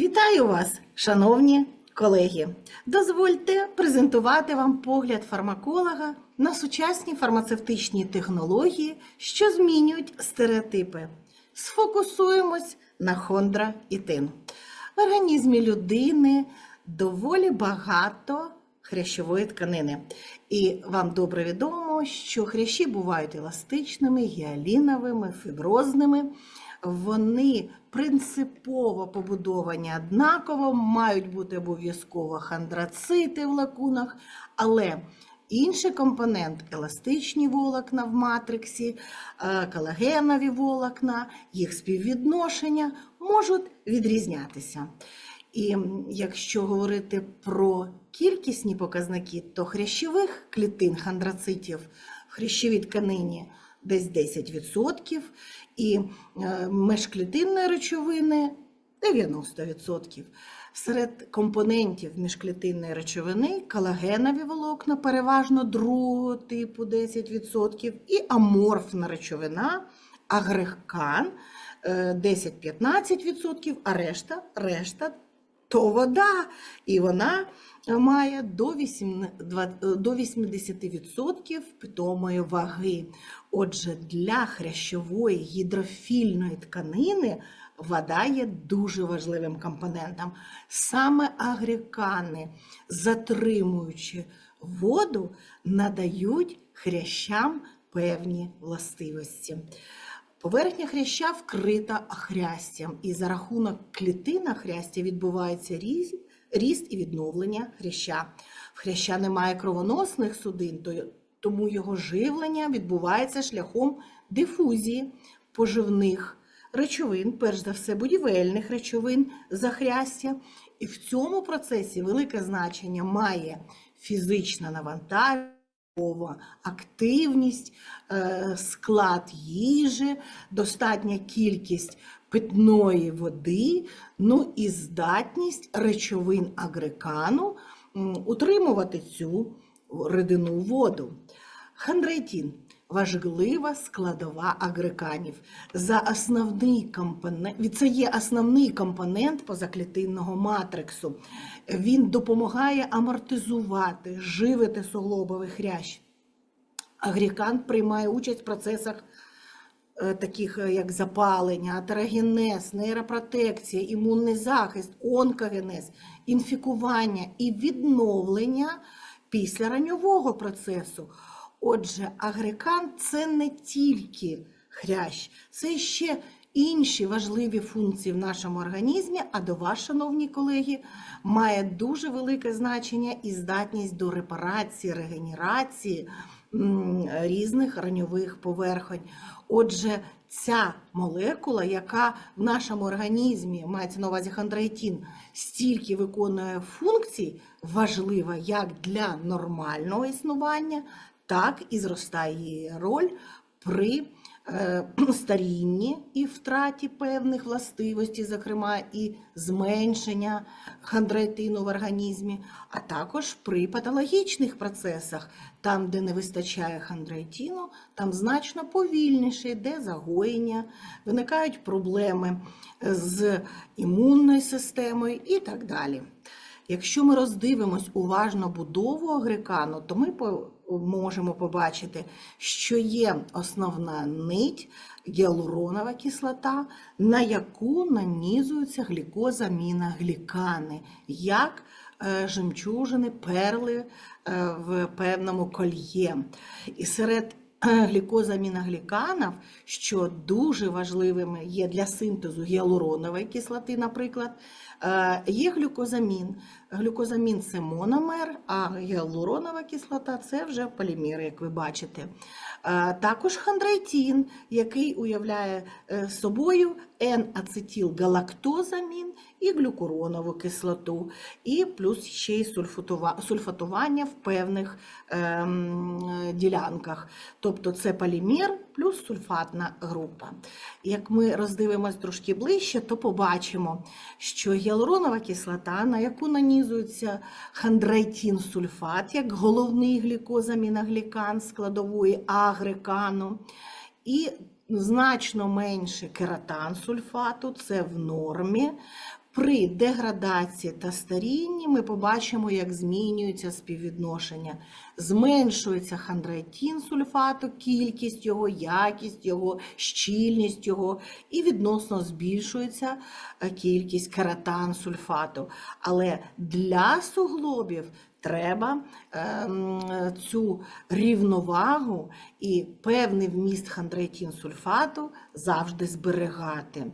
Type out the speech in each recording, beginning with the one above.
Вітаю вас, шановні колеги! Дозвольте презентувати вам погляд фармаколога на сучасні фармацевтичні технології, що змінюють стереотипи. Сфокусуємось на хондроітин. В організмі людини доволі багато хрящової тканини. І вам добре відомо, що хрящі бувають еластичними, гіаліновими, фіброзними. Вони принципово побудовані однаково, мають бути обов'язково хондрацити в лакунах, але інший компонент еластичні волокна в матриксі, е, колагенові волокна, їх співвідношення можуть відрізнятися. І якщо говорити про кількісні показники, то хрящових клітин хондрацитів в хрящовій тканині десь 10%, і е, межклітинної речовини 90%. Серед компонентів міжклітинної речовини колагенові волокна переважно другого типу 10%, і аморфна речовина, агрегкан е, 10-15%, а решта, решта то вода, і вона має до 8 два- до 80% питомої ваги. Отже, для хрящової гідрофільної тканини вода є дуже важливим компонентом. Саме агрекани, затримуючи воду, надають хрящам певні властивості. Поверхня хряща вкрита хрястям, і за рахунок клітина хрястя відбувається ріст, ріст і відновлення хряща. В хряща немає кровоносних судин, тому його живлення відбувається шляхом дифузії поживних речовин, перш за все будівельних речовин захрястя. І в цьому процесі велике значення має фізична навантаження. Активність, е, склад їжі, достатня кількість питної води, ну і здатність речовин агрекану утримувати цю рідину воду. Хондроїтін – важлива складова агреканів. За основний компонент, це є основний компонент позаклітинного матриксу. Він допомагає амортизувати, живити суглобовий хрящ. Агрікан приймає участь в процесах е, таких е, як запалення, атерогенез, нейропротекція, імунний захист, онкогенез, інфікування і відновлення після ранньового процесу. Отже, агрекан це не тільки хрящ, це ще інші важливі функції в нашому організмі, а до вас, шановні колеги, має дуже велике значення і здатність до репарації, регенерації різних раньових поверхонь. Отже, ця молекула, яка в нашому організмі мається на увазі хондроїтін, стільки виконує функцій, важлива як для нормального існування, так і зростає її роль при е, старінні і втраті певних властивостей, зокрема і зменшення хондроїтину в організмі, а також при патологічних процесах, там, де не вистачає хондроїтину, там значно повільніше йде загоєння, виникають проблеми з імунною системою і так далі. Якщо ми роздивимось уважно будову агрекану, то ми можемо побачити, що є основна нить гіалуронова кислота, на яку нанізуються глікозаміноглікани, як е, жемчужини, перли е, в певному кольє. І серед глікозаміногліканів, що дуже важливими є для синтезу гіалуронової кислоти, наприклад, е, є глюкозамін. Глюкозамін це мономер, а гіалуронова кислота це вже полімери, як ви бачите. Е, Також хондроїтін, який уявляє е, собою N-ацетилгалактозамін і глюкуронову кислоту, і плюс ще й сульфатування в певних ем, ділянках. Тобто це полімер плюс сульфатна група. Як ми роздивимось трошки ближче, то побачимо, що гіалуронова кислота, на яку нанізується хондроїтін-сульфат, як головний глікозаміноглікан складової агрекану, і значно менше кератан сульфату, це в нормі. При деградації та старінні ми побачимо, як змінюється співвідношення. Зменшується хондроїтин сульфату, кількість його, якість його, щільність його, і відносно збільшується е, кількість кератан сульфату. Але для суглобів треба ем, цю рівновагу і певний вміст хандретінсульфату сульфату завжди зберігати.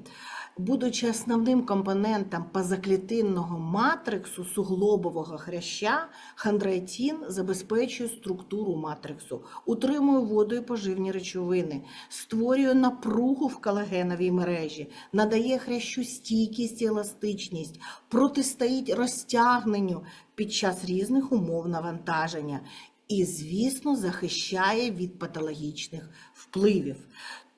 Будучи основним компонентом позаклітинного матриксу суглобового хряща, хондроїтин забезпечує структуру матриксу, утримує воду і поживні речовини, створює напругу в колагеновій мережі, надає хрящу стійкість і еластичність, протистоїть розтягненню під час різних умов навантаження і, звісно, захищає від патологічних впливів.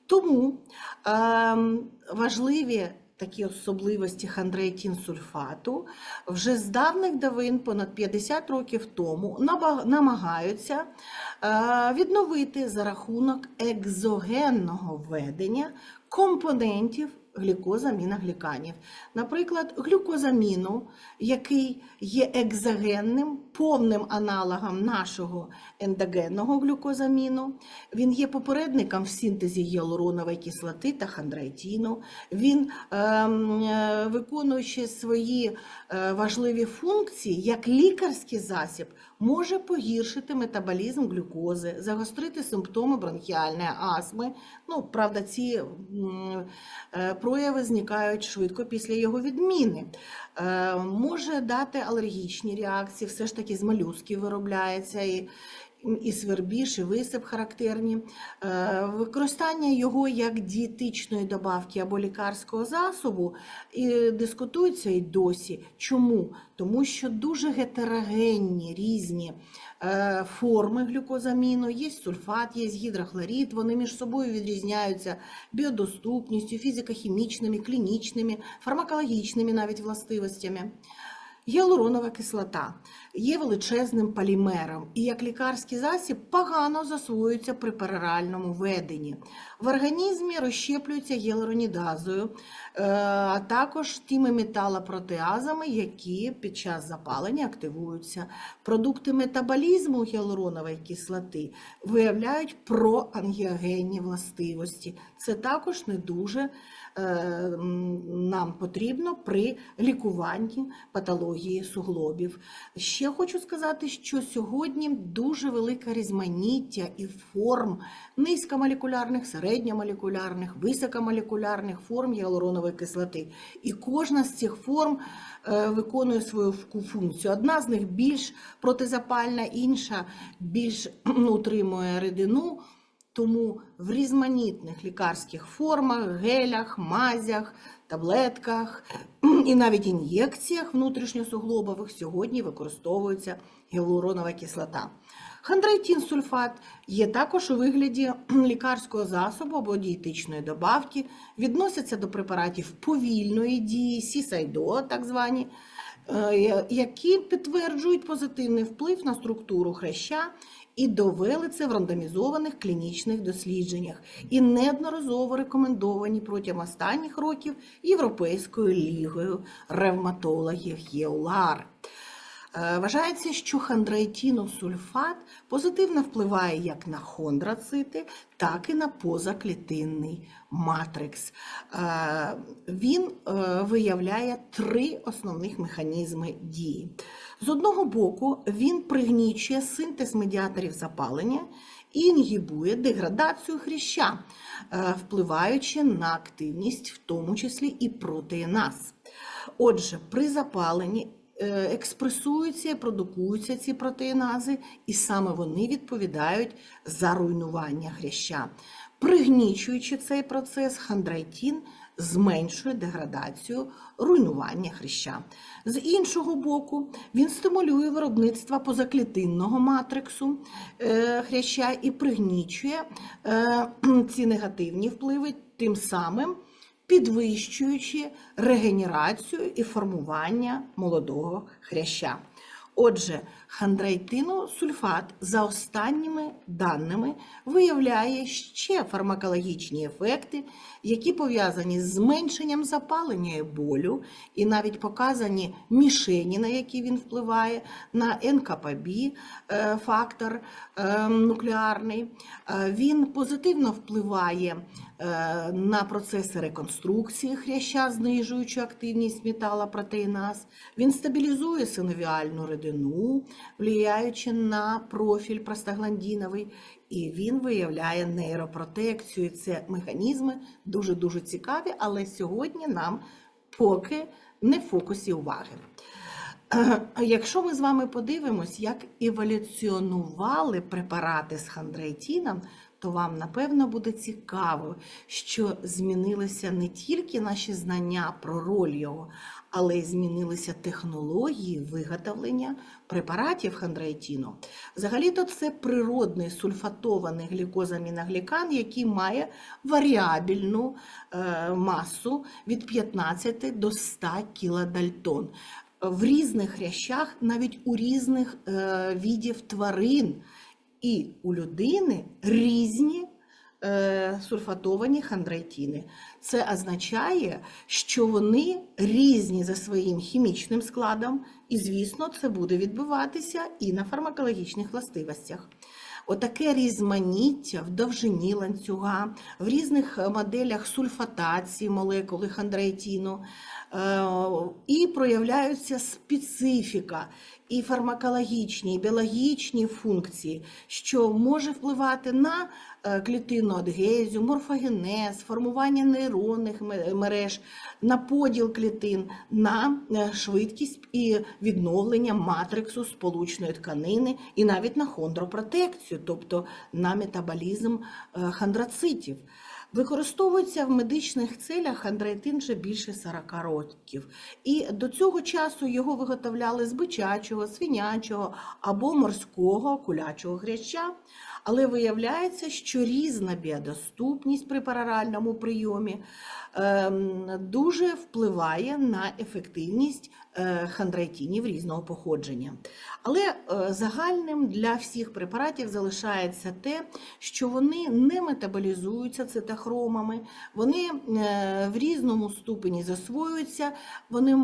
Тому ем, важливі такі особливості хондроїтин-сульфату вже з давних давин, понад 50 років тому, намагаються е, відновити за рахунок екзогенного введення компонентів глікозаміногліканів. Наприклад, глюкозаміну, який є екзогенним, повним аналогом нашого ендогенного глюкозаміну. Він є попередником в синтезі гіалуронової кислоти та хондроїтину. Він, ем, е, виконуючи свої е, важливі функції, як лікарський засіб, може погіршити метаболізм глюкози, загострити симптоми бронхіальної астми. Ну, правда, ці е, прояви зникають швидко після його відміни. Е, Може дати алергічні реакції, все ж таки з молюсків виробляється. І свербіж, і висип характерні. Е, Використання його як дієтичної добавки або лікарського засобу і дискутується і досі. Чому? Тому що дуже гетерогенні різні е, форми глюкозаміну, є сульфат, є гідрохлорид, вони між собою відрізняються біодоступністю, фізико-хімічними, клінічними, фармакологічними навіть властивостями. Гіалуронова кислота є величезним полімером і як лікарський засіб погано засвоюється при пероральному веденні. В організмі розщеплюється гіалуронідазою, е, а також тими металопротеазами, які під час запалення активуються. Продукти метаболізму гіалуронової кислоти виявляють проангіогенні властивості. Це також не дуже е, нам потрібно при лікуванні патології суглобів. Ще хочу сказати, що сьогодні дуже велике різноманіття і форм низькомолекулярних, середньомолекулярних, високомолекулярних форм гіалуронової кислоти. І кожна з цих форм е, виконує свою функцію. Одна з них більш протизапальна, інша більш утримує рідину. Тому в різноманітних лікарських формах, гелях, мазях, таблетках і навіть ін'єкціях внутрішньосуглобових сьогодні використовується гіалуронова кислота. Хондроїтин сульфат є також у вигляді лікарського засобу або дієтичної добавки, відносяться до препаратів повільної дії, сісайдо, так звані, е, які підтверджують позитивний вплив на структуру хряща і довели це в рандомізованих клінічних дослідженнях і неодноразово рекомендовані протягом останніх років Європейською лігою ревматологів ЄУЛАР. Е, Вважається, що хондроїтиносульфат позитивно впливає як на хондроцити, так і на позаклітинний матрикс. Е, Він е, виявляє три основних механізми дії. З одного боку, він пригнічує синтез медіаторів запалення і інгібує деградацію хряща, е, впливаючи на активність, в тому числі і протеїназ. Отже, при запаленні е, експресуються і продукуються ці протеїнази, і саме вони відповідають за руйнування хряща. Пригнічуючи цей процес, хондроїтин зменшує деградацію руйнування хряща. З іншого боку, він стимулює виробництво позаклітинного матриксу е, хряща і пригнічує е, ці негативні впливи, тим самим підвищуючи регенерацію і формування молодого хряща. Отже, хандроїтиносульфат за останніми даними виявляє ще фармакологічні ефекти, які пов'язані з зменшенням запалення і болю, і навіть показані мішені, на які він впливає, на НКПБ е, фактор е, нуклеарний. Е, Він позитивно впливає на процеси реконструкції хряща, знижуючи активність металопротеїназ. Він стабілізує синовіальну рідину, впливаючи на профіль простагландіновий, і він виявляє нейропротекцію. Це механізми дуже-дуже цікаві, але сьогодні нам поки не в фокусі уваги. Якщо ми з вами подивимось, як еволюціонували препарати з хандроїтіном, то вам напевно буде цікаво, що змінилися не тільки наші знання про роль його, але й змінилися технології виготовлення препаратів хандроїтіну. Взагалі-то це природний сульфатований глікозаміноглікан, який має варіабільну е, масу від 15 до 100 кілодальтон в різних хрящах, навіть у різних е, відів тварин. І у людини різні сульфатовані хандроїтіни. Це означає, що вони різні за своїм хімічним складом, і, звісно, це буде відбуватися і на фармакологічних властивостях. Отаке різноманіття в довжині ланцюга, в різних е, моделях сульфатації молекули хандроїтіну, е, і проявляються специфіка і фармакологічні, і біологічні функції, що може впливати на е, клітинну адгезію, морфогенез, формування нейронних мереж, на поділ клітин, на е, швидкість і відновлення матриксу сполучної тканини, і навіть на хондропротекцію, тобто на метаболізм е, хандроцитів. Використовується в медичних целях андреїтин вже більше 40 років. І до цього часу його виготовляли з бичачого, свинячого або морського кулячого гряча. Але виявляється, що різна біодоступність при параральному прийомі ем, дуже впливає на ефективність е, хандроїтинів різного походження. Але е, загальним для всіх препаратів залишається те, що вони не метаболізуються цитохромами, вони е, в різному ступені засвоюються, вони м,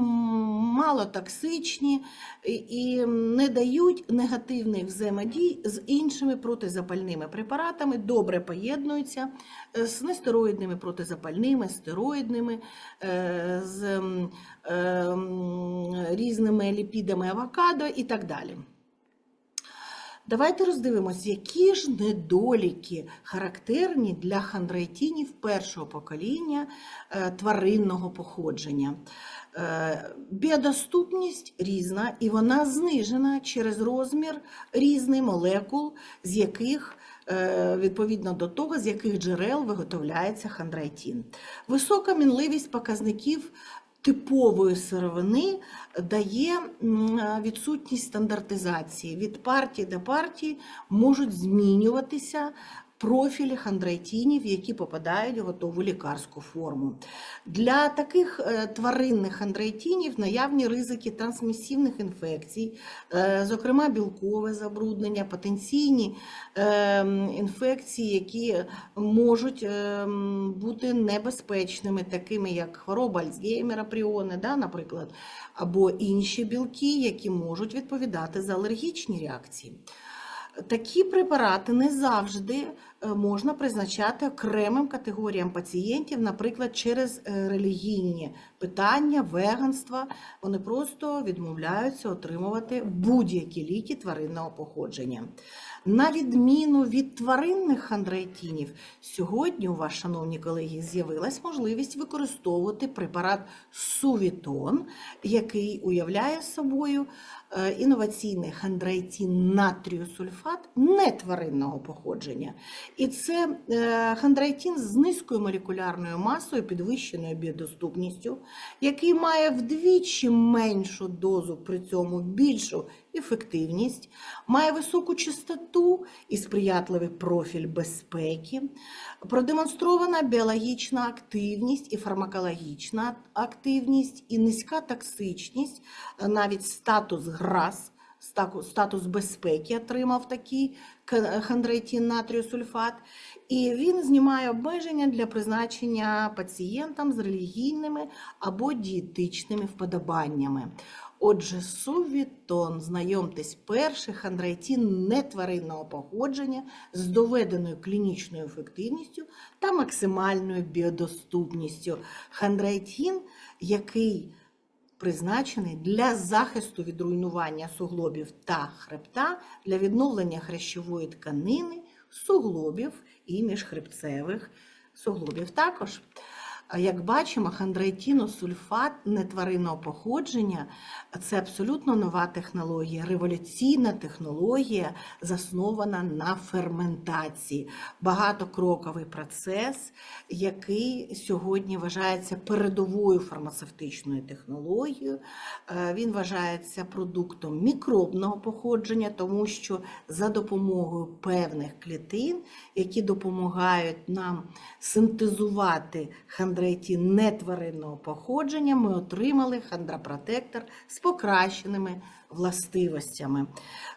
малотоксичні і- не дають негативних взаємодій з іншими протизапальними препаратами, добре поєднуються е, з нестероїдними протизапальними, стероїдними, е, з е, різними ліпідами авокадо і так далі. Давайте роздивимось, які ж недоліки характерні для хандроїтінів першого покоління е, тваринного походження. Е, Біодоступність різна і вона знижена через розмір різний молекул, з яких е, відповідно до того, з яких джерел виготовляється хандроїтін. Висока мінливість показників типової сировини дає відсутність стандартизації. Від партії до партії можуть змінюватися профілі хандроїтінів, які попадають в готову лікарську форму. Для таких е, тваринних хандроїтінів наявні ризики трансмісивних інфекцій, е, зокрема білкове забруднення, потенційні е, інфекції, які можуть бути небезпечними, такими як хвороба Альцгеймера, пріони, да, наприклад, або інші білки, які можуть відповідати за алергічні реакції. Такі препарати не завжди можна призначати окремим категоріям пацієнтів, наприклад, через е, релігійні питання, веганства. Вони просто відмовляються отримувати будь-які ліки тваринного походження. На відміну від тваринних хандроїтінів, сьогодні у вас, шановні колеги, з'явилась можливість використовувати препарат Сувітон, який уявляє собою е, інноваційний хандроїтін натрію сульфат нетваринного походження. І це е, хандроїтін з низькою молекулярною масою, підвищеною біодоступністю, який має вдвічі меншу дозу, при цьому більшу ефективність, має високу чистоту і сприятливий профіль безпеки, продемонстрована біологічна активність і фармакологічна активність, і низька токсичність, навіть статус ГРАС статус безпеки отримав такий хондроїтин натрію сульфат. І він знімає обмеження для призначення пацієнтам з релігійними або дієтичними вподобаннями. Отже, сувітон, знайомтесь, перший хондроїтин нетваринного походження з доведеною клінічною ефективністю та максимальною біодоступністю. Хондроїтин, який призначений для захисту від руйнування суглобів та хребта, для відновлення хрящової тканини, суглобів і міжхребцевих суглобів також. Як бачимо, хондроїтіносульфат нетваринного походження це абсолютно нова технологія, революційна технологія, заснована на ферментації. Багатокроковий процес, який сьогодні вважається передовою фармацевтичною технологією. Е, Він вважається продуктом мікробного походження, тому що за допомогою певних клітин, які допомагають нам синтезувати хондроїтин нетваринного походження, ми отримали хондропротектор з покращеними властивостями.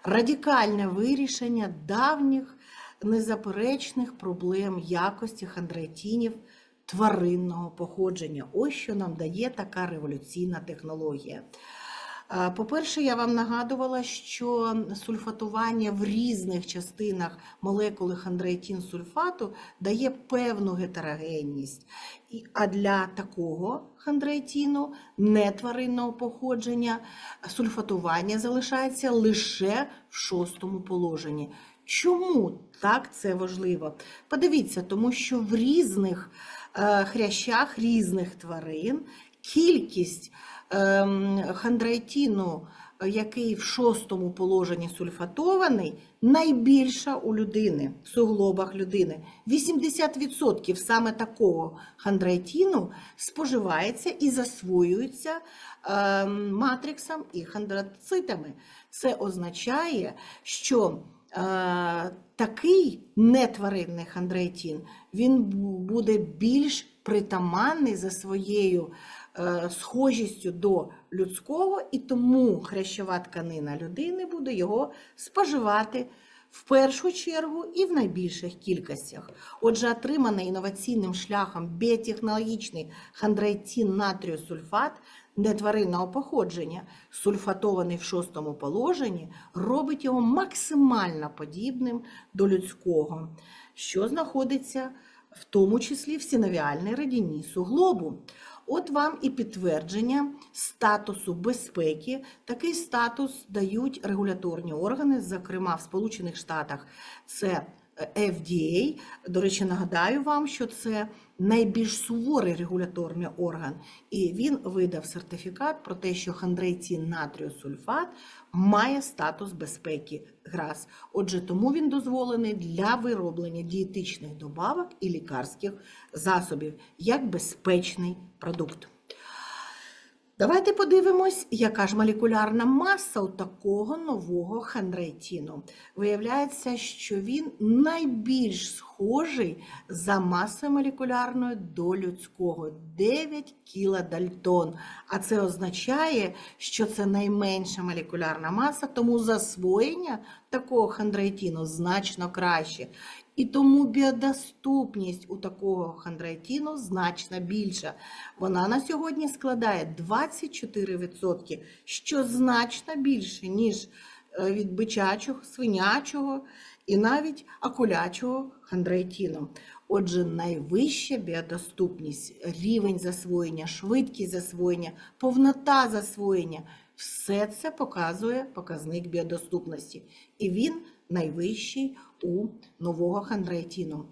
Радикальне вирішення давніх незаперечних проблем якості хондроїтинів тваринного походження. Ось що нам дає така революційна технологія. Е, По-перше, я вам нагадувала, що сульфатування в різних частинах молекули хондроїтин-сульфату дає певну гетерогенність. А для такого хондроїтину нетваринного походження сульфатування залишається лише в шостому положенні. Чому так це важливо? Подивіться, тому що в різних е, хрящах різних тварин кількість ем, хондроїтину, е, який в шостому положенні сульфатований, найбільша у людини, в суглобах людини. 80% саме такого хондроїтину споживається і засвоюється ем, матриксом і хондроцитами. Це означає, що е, такий нетваринний хондроїтин, він буде більш притаманний за своєю схожістю до людського, і тому хрящова тканина людини буде його споживати в першу чергу і в найбільших кількостях. Отже, отриманий інноваційним шляхом біотехнологічний хондроїтин натрію сульфат нетваринного походження, сульфатований в шостому положенні, робить його максимально подібним до людського, що знаходиться в тому числі в синовіальній радіні суглобу. От вам і підтвердження статусу безпеки. Такий статус дають регуляторні органи, зокрема в Сполучених Штатах це FDA. До речі, нагадаю вам, що це найбільш суворий регуляторний орган, і він видав сертифікат про те, що хондроїтин натрію сульфат має статус безпеки ГРАС. Отже, тому він дозволений для вироблення дієтичних добавок і лікарських засобів як безпечний продукт. Давайте подивимось, яка ж молекулярна маса у такого нового хондроїтину. Виявляється, що він найбільш схожий за масою молекулярною до людського 9 кілодальтон. А це означає, що це найменша молекулярна маса, тому засвоєння такого хондроїтину значно краще. І тому біодоступність у такого хондроїтину значно більша. Вона на сьогодні складає 24%, що значно більше, ніж е, від бичачого, свинячого і навіть акулячого хондроїтину. Отже, найвища біодоступність, рівень засвоєння, швидкість засвоєння, повнота засвоєння все це показує показник біодоступності. І він найвищий у нового хондроїтину.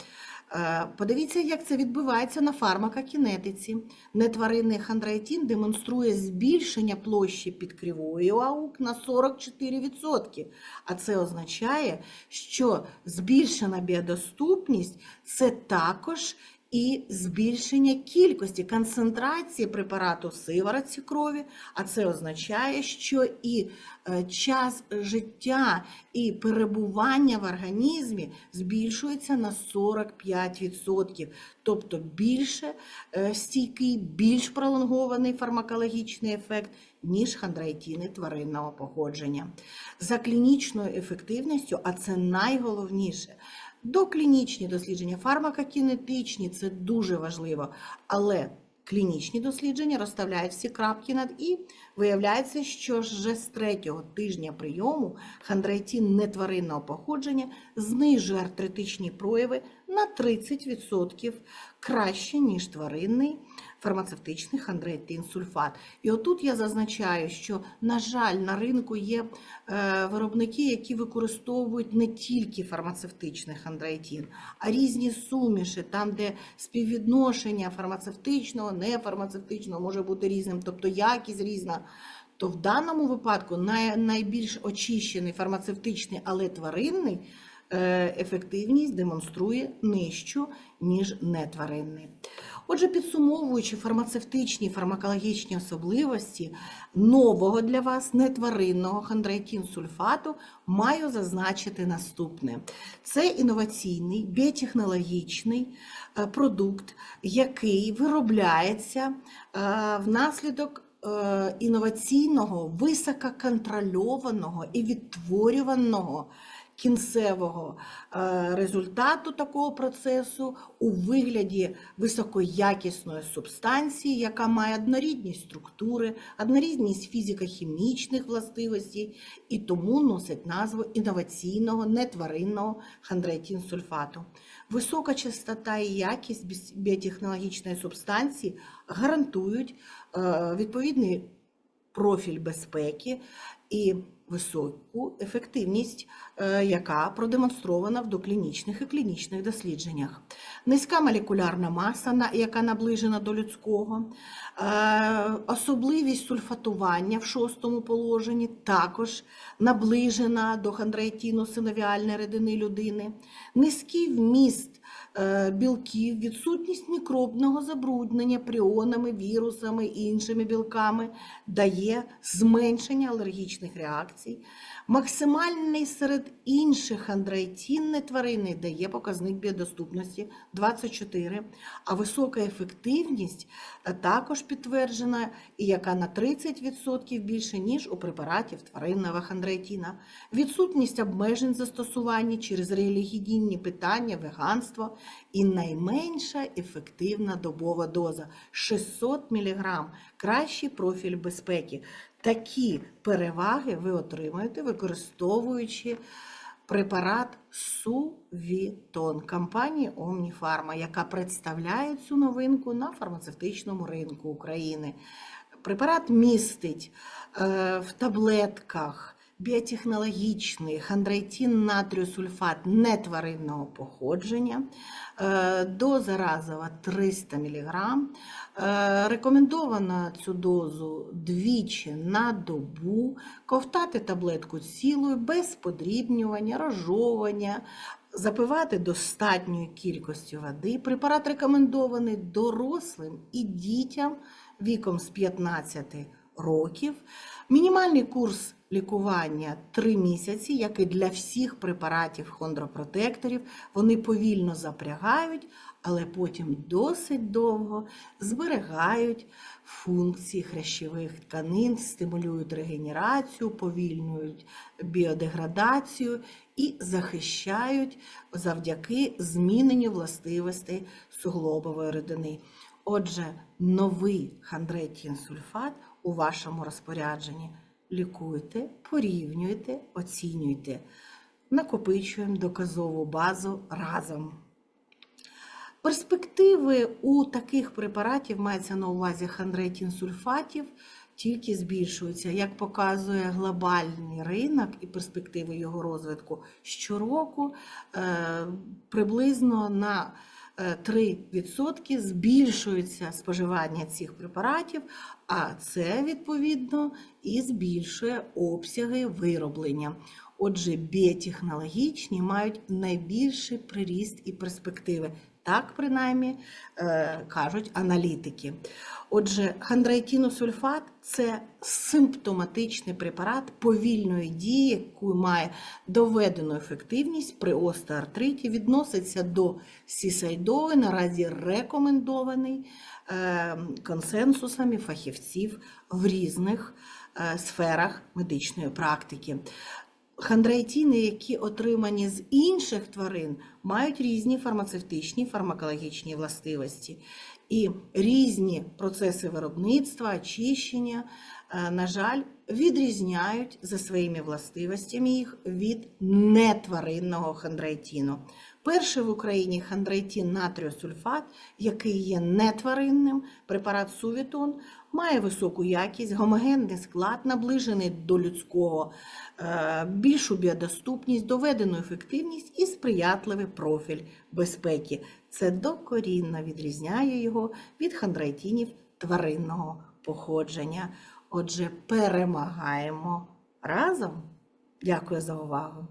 Е, Подивіться, як це відбувається на фармакокінетиці. Нетваринний хондроїтін демонструє збільшення площі під кривою АУК на 44%. А це означає, що збільшена біодоступність це також і збільшення кількості концентрації препарату сиворотці крові, а це означає, що і е, час життя і перебування в організмі збільшується на 45%, тобто більше е, стійкий, більш пролонгований фармакологічний ефект, ніж хондроїтіни тваринного походження. За клінічною ефективністю, а це найголовніше, доклінічні дослідження, фармакокінетичні це дуже важливо, але клінічні дослідження розставляють всі крапки над і. Виявляється, що вже з третього тижня прийому хондроїтин нетваринного походження знижує артритичні прояви на 30% краще, ніж тваринний фармацевтичний хондроїтин сульфат. І отут я зазначаю, що, на жаль, на ринку є е, виробники, які використовують не тільки фармацевтичний хондроїтин, а різні суміші, там, де співвідношення фармацевтичного, нефармацевтичного може бути різним, тобто якість різна. То в даному випадку най, найбільш очищений фармацевтичний, але тваринний ефективність демонструє нижчу, ніж нетваринний. Отже, підсумовуючи фармацевтичні фармакологічні особливості нового для вас нетваринного хондроїтин-сульфату, маю зазначити наступне: це інноваційний біотехнологічний е, продукт, який виробляється е, внаслідок е, інноваційного, висококонтрольованого і відтворюваного кінцевого е, результату такого процесу у вигляді високоякісної субстанції, яка має однорідність структури, однорідність фізико-хімічних властивостей і тому носить назву інноваційного нетваринного хондроїтин-сульфату. Висока частота і якість біотехнологічної субстанції гарантують е, відповідний профіль безпеки і високу ефективність, е, яка продемонстрована в доклінічних і клінічних дослідженнях. Низька молекулярна маса, яка наближена до людського, е, особливість сульфатування в шостому положенні також наближена до хондроїтину синовіальної рідини людини, низький вміст білків, відсутність мікробного забруднення пріонами, вірусами і іншими білками дає зменшення алергічних реакцій. Максимальний серед інших хондроїтин нетваринний дає показник біодоступності 24, а висока ефективність е, також підтверджена, і яка на 30% більше, ніж у препаратів тваринного хондроїтина. Відсутність обмежень застосування через релігійні питання, веганство і найменша ефективна добова доза 600 мг. Кращий профіль безпеки. Такі переваги ви отримаєте, використовуючи препарат Сувітон компанії Омніфарма, яка представляє цю новинку на фармацевтичному ринку України. Препарат містить е, в таблетках біотехнологічний хондроїтин натрію сульфат нетваринного походження, е, доза разова 300 мг. Е, Рекомендовано цю дозу двічі на добу, ковтати таблетку цілою без подрібнювання, розжовування, запивати достатньою кількістю води. Препарат рекомендований дорослим і дітям віком з 15 років. Мінімальний курс лікування 3 місяці, як і для всіх препаратів хондропротекторів. Вони повільно запрягають, але потім досить довго зберігають функції хрящових тканин, стимулюють регенерацію, повільнюють біодеградацію і захищають завдяки зміненню властивостей суглобової рідини. Отже, новий хондроїтин сульфат у вашому розпорядженні. Лікуйте, порівнюйте, оцінюйте. Накопичуємо доказову базу разом. Перспективи у таких препаратів мається на увазі хондроїтин сульфатів тільки збільшуються. Як показує глобальний ринок і перспективи його розвитку щороку е, приблизно на 3% збільшується споживання цих препаратів, а це відповідно і збільшує обсяги вироблення. Отже, біотехнологічні мають найбільший приріст і перспективи Так, принаймні, е, кажуть аналітики. Отже, хондроїтіносульфат – це симптоматичний препарат повільної дії, який має доведену ефективність при остеоартриті, відноситься до сісайдової, наразі рекомендований е, консенсусами фахівців в різних е, сферах медичної практики. Хондроїтіни, які отримані з інших тварин, мають різні фармацевтичні фармакологічні властивості. І різні процеси виробництва, очищення, е, на жаль, відрізняють за своїми властивостями їх від нетваринного хондроїтіну. Перший в Україні хондроїтін натріосульфат, який є нетваринним, препарат Сувітон, має високу якість, гомогенний склад, наближений до людського, е, більшу біодоступність, доведену ефективність і сприятливий профіль безпеки. Це докорінно відрізняє його від хондроїтінів тваринного походження. Отже, перемагаємо разом. Дякую за увагу.